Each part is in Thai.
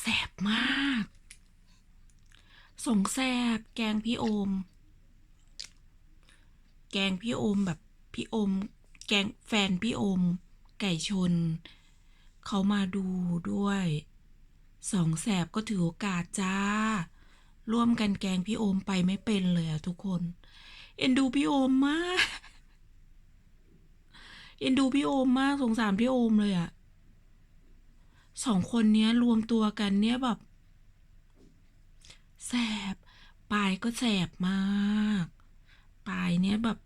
แสบมาก สงแสบแกงพี่โอม แกงพี่โอมแบบพี่โอม แกงแฟนพี่โอม ไก่ชน เขามาดูด้วยสองแสบก็ถือโอกาสจ้า ร่วมกันแกงพี่โอมไปไม่เป็นเลยอะทุกคน เอ็นดูพี่โอมมาก เอ็นดูพี่โอมมากสงสารพี่โอมเลยอะ สองคนเนี้ยรวมตัวกันเนี้ยแบบแสบปลายก็แสบมากปลายเนี้ยแบบ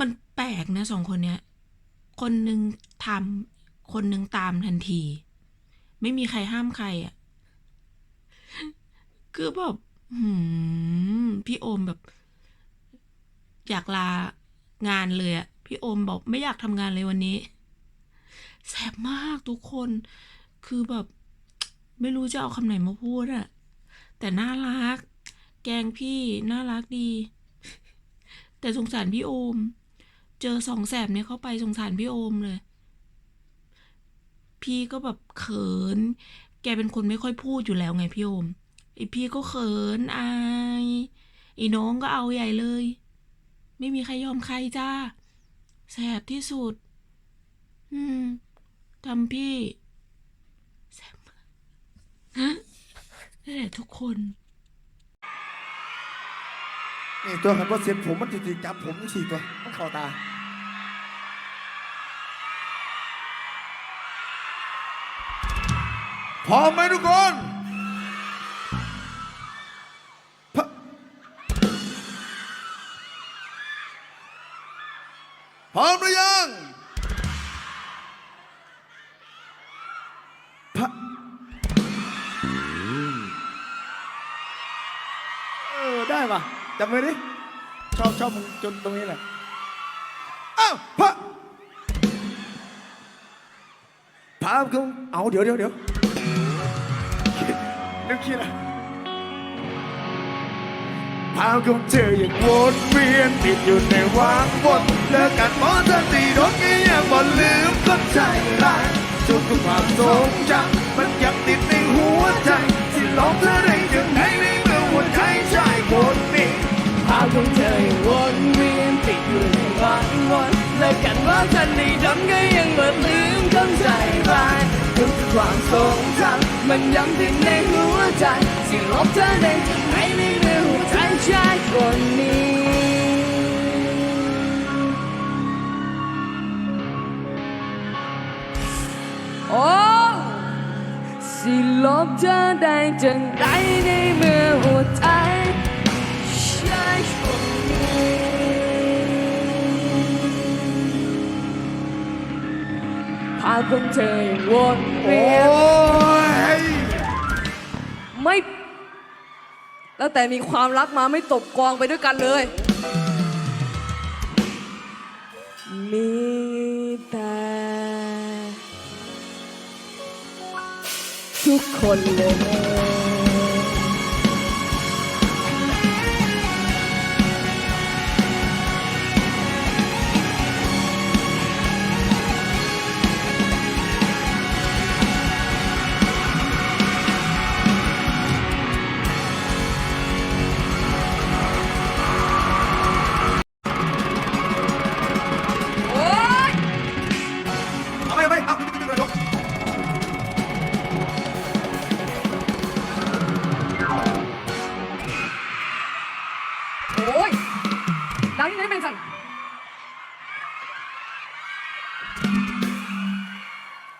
มันแปลกนะสองคนเนี้ย คนหนึ่งทำคนหนึ่งตามทันที ไม่มีใครห้ามใครอะ่ะ คือแบบหืมพี่โอมแบบ อยากลางานเลยอะ่ะ พี่โอมบอกไม่อยากทำงานเลยวันนี้ แสบมากทุกคนคือแบบ ไม่รู้จะเอาคำไหนมาพูดอะแต่น่ารัก แกงพี่น่ารักดี แต่สงสารพี่โอม เจอสองแสบเนี่ยเข้าไปสงสารพี่โอมเลย พี่ก็แบบเขิน แกเป็นคนไม่ค่อยพูดอยู่แล้วไงพี่โอมไอพี่ก็เขินอายไอ้น้องก็เอาใหญ่เลย ไม่มีใครยอมใครจ้าแสบที่สุด อืม ทำพี่แซมฮะนี่นแหละทุกคน นี่ตัวคันว่าเสียผมมันติดจับผมนี่สี่ตัวมันเข่าตา พร้อมไหมทุกคน ป่ะจำไว้ดิชอบชอบมึงจนตรงนี้แหละอ้าวพระพระคงเอาเดี๋ยวเดี๋ยวเดี๋ยวนึกคิดอะไรภาพของเธอยังวนเวียนติดอยู่ในวังวนเลิกกันเพราะเธอตีรถก็ยังบ่ลืมคนใจร้ายทุกทุกความทรงจำมันยังติดในหัวใจที่หลอกเธอได้ยัง กันว่าฉันได้ทำก็ยังไม่ลืมคำใจร้ายทุกความทรงจำมันย้ำติดในหัวใจที่ลบเธอได้ยังไงในเมื่อหัวใจชายคนนี้โอ้สิลบเธอได้จังไรในมื่ ภาพของเธอยังวนเวียนโอ้ยไม่ แล้วแต่มีความรักมาไม่ตกกองไปด้วยกันเลย มีแต่ทุกคนเลย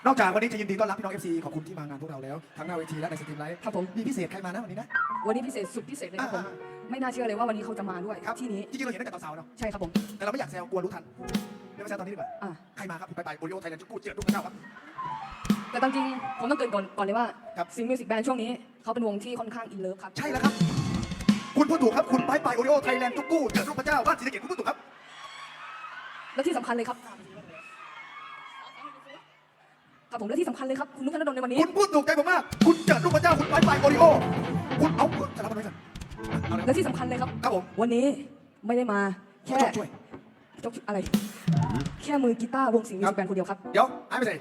นอกจากวันนี้จะยินดีต้อนรับพี่น้อง FC ขอบคุณที่มางานพวกเราแล้ว ทั้งหน้าเวทีและในสตรีมไลฟ์ครับผมมีพิเศษใครมานะวันนี้นะ วันนี้พิเศษสุดพิเศษเลยครับผม อ่า ไม่น่าเชื่อเลยว่าวันนี้เขาจะมาด้วยครับที่นี้ จริงๆเราเห็นตั้งแต่ตอนเสาร์เนาะ ใช่ครับผม แต่เราไม่อยากแซวกลัวรู้ทันเดี๋ยวมาแซวตอนนี้ดีกว่า อะ ใครมาครับ ไปไปโอริโอไทยแลนด์จุกกูเจอทุกพระเจ้าครับ แต่ตามจริงผมต้องเกรินก่อนก่อนเลยว่าครับ ซิงมิวสิกแบนช่วงนี้เขาเป็นวงที่ค่อนข้างอินเลิฟครับ ใช่แล้วครับ คุณพูดถูกครับ คุณไปไปโอริโอไทยแลนด์จุกกูเจอทุกพระเจ้าบ้านศรีสะเกษคุณพูดถูกครับ และที่สำคัญเลยครับ ครับผมและที่สำคัญเลยครับคุณนุ๊กธนดลในวันนี้ คุณพูดถูกใจผมมาก คุณเจอทุกพระเจ้า คุณไปไปโอริโอ คุณเอาคุณจะรับอะไรกันเอาเลยและที่สำคัญเลยครับ ครับผม วันนี้ไม่ได้มาแค่ช่วยช่วย จกอะไร แค่มือกีตาร์วงสิงห์มิวสิกแบนคนเดียวครับ เดี๋ยวหายไปไหน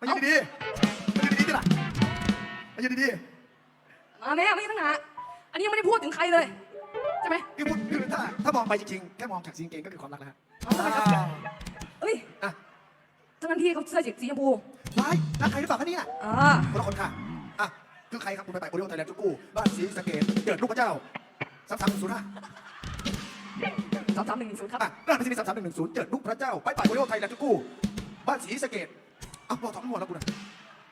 มายืนดีๆมายืนดีๆที่ละมายืนดีมาแม่ไม่ตั้งหนาอันนี้ยังไม่ได้พูดถึงใครเลย ใช่ไหมๆคือพูดคือถ้าถ้ามองไปจริงๆ แค่มองจากสีกางเกงก็คือความรักแล้วฮะเอ้ย อะ ทั้งนั้นที่เขาเสื้อสีชมพูว้ายรักใครหรือเปล่าคะเนี่ยอ่าคนละคนค่ะอะคือใครครับคุณไปไปโอริโอไทยแลนด์จุกู้บ้านศรีสะเกดเกิดลูกพระเจ้าสามสามหนึ่งศูนย์ห้าสามสามหนึ่งหนึ่งศูนย์ครับอะรหัสไปรษณีย์สามสามหนึ่งหนึ่งศูนย์เกิดลูกพระเจ้าไปไปโอริโอไทยแลนด์จุกู้บ้านศรีสะเกดอะบอกทั้งหมดแล้วกูนะ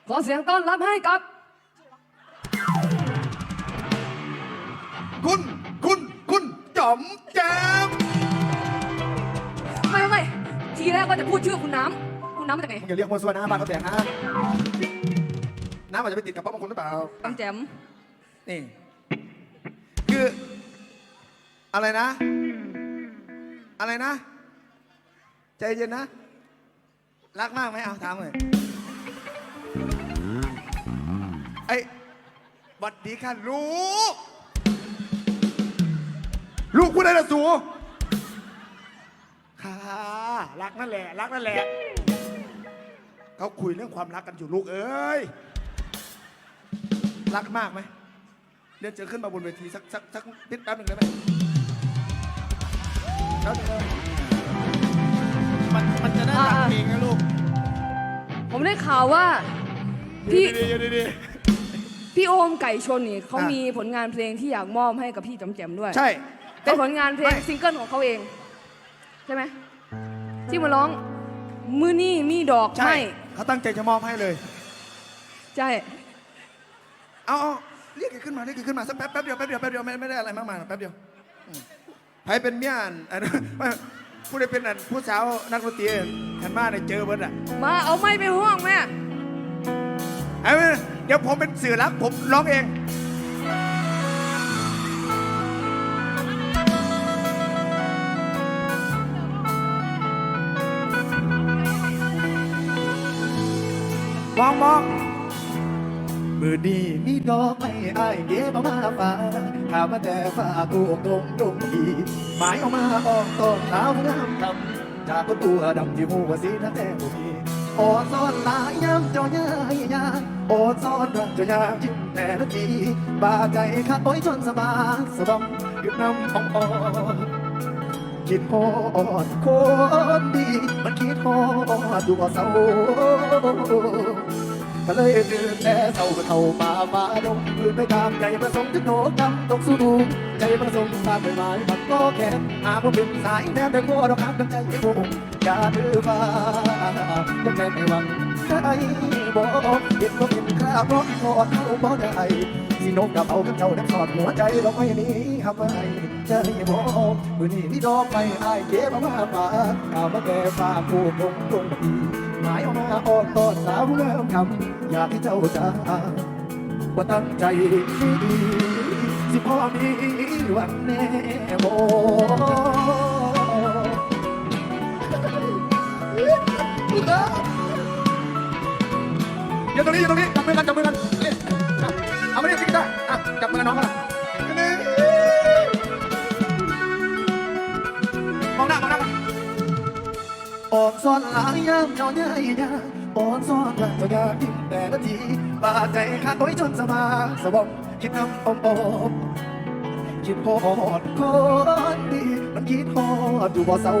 ขอเสียงต้อนรับให้กับ คุณคุณคุณจอมแจมไม่ไม่ไม่ทีแรกว่าจะพูดชื่อคุณน้ำคุณ น้ำมาจากไหนมึงอย่าเรียกมัวซัวนะบ้านเขาแตกนะน้ำอาจจะไปติดกับป้าบางคนหรือเปล่าน้ำแจมนี่ คือ อะไรนะ อะไรนะ ใจเย็นนะ รักมากไหมเอาถามเลยไอ้หวัดดีค่ะลูก ลูกพูดอะไรนะสูค่ะ รักนั่นแหละ รักนั่นแหละ เขาคุยเรื่องความรักกันอยู่ลูกเอ้ย รักมากไหมเรียนเจอขึ้นมาบนเวทีสักสักสักนิดแป๊บหนึ่งได้ไหมแป๊บหนึงได้ไหมมันมันจะได้ฟังเพลงนะลูกผมได้ข่าวว่า พี่ ดีดีดีพี่โอมไก่ชนนี่เขาอะมีผลงานเพลงที่อยากมอบให้กับพี่จำแจมด้วยใช่ เป็นผลงานเพลงไม่ ซิงเกิลของเขาเอง ใช่ไหมที่มาร้อง มือนี่มีดอกใช่ให้เขาตั้งใจจะมอบให้เลย ใช่ เอาเอาเรียกแกขึ้นมาเรียกแกขึ้นมาสักแป๊บแป๊บเดียวแป๊บเดียวแป๊บเดียวไม่ไม่ได้อะไรมากมายแป๊บเดียวอืมใครเป็นเมียอันอันไม่ผู้ใดเป็นอันผู้สาวนักดนตรีหันมาในยเจอเบิร์ดอะมาเอาไม้ไปห้องแม่ไอ้เดี๋ยวผมเป็นสื่อรักผมร้องเอง มองมองมือดีมีดอกไม้ไอ้ายเก็บเอามาฝากถามมาแต่ฝากกูตรงตรงทีหมายเอามาออกต้นสาวงามคำจากคนตัวดำที่หัวสีนั่นแต่บ่มีโอดซ่อนหลายย้ำเจ้ายายยาโอดซ่อนรักเจ้ายามยิ้มแต่ละทีบาใจขาดโอยจนสบายสะบอมหยุดน้ำของอ่อนคิดฮอดคนดี มันคิดฮอดดูว่าเศร้า ก็เลยตื่นแต่เศร้าเข้าป่าฟ้าดงคืนไปตามใจประสงค์ถึงโนกำตกสู้ดูใจประสงค์ตามไปหมายมันก็แค่หากว่าเป็นสายแนวแต่ก็ดอกหักน้ำใจไม่คงอย่าดื้อฟ้ายังใจไม่หวังได้บอกเห็นว่าเป็นคราบร้อนทอดเข้าบ่ได้สินกกับเอากับเจ้าดังสอดหัวใจลงไว้นี้ครับไว้ใจบอกมือนี้มีดอกไม้อายเก็บเอามาฝากเอามาแก่ฝากผู้คงตรงดี หมายเอามาอ่อนตอนสาวงามคำอยากให้เจ้าจ้าว่าตั้งใจดีสิพ่อมีวันแน่โอ ออนซ้อนหลายยามเจ้าใหญ่ยาออนซ้อนกันจะยากยิ่งแต่ละทีบาดใจขาดโอยจนสมาสบอมคิดน้ำอมอมคิดพอดคนดีมันคิดหอดอยู่บ่เศร้า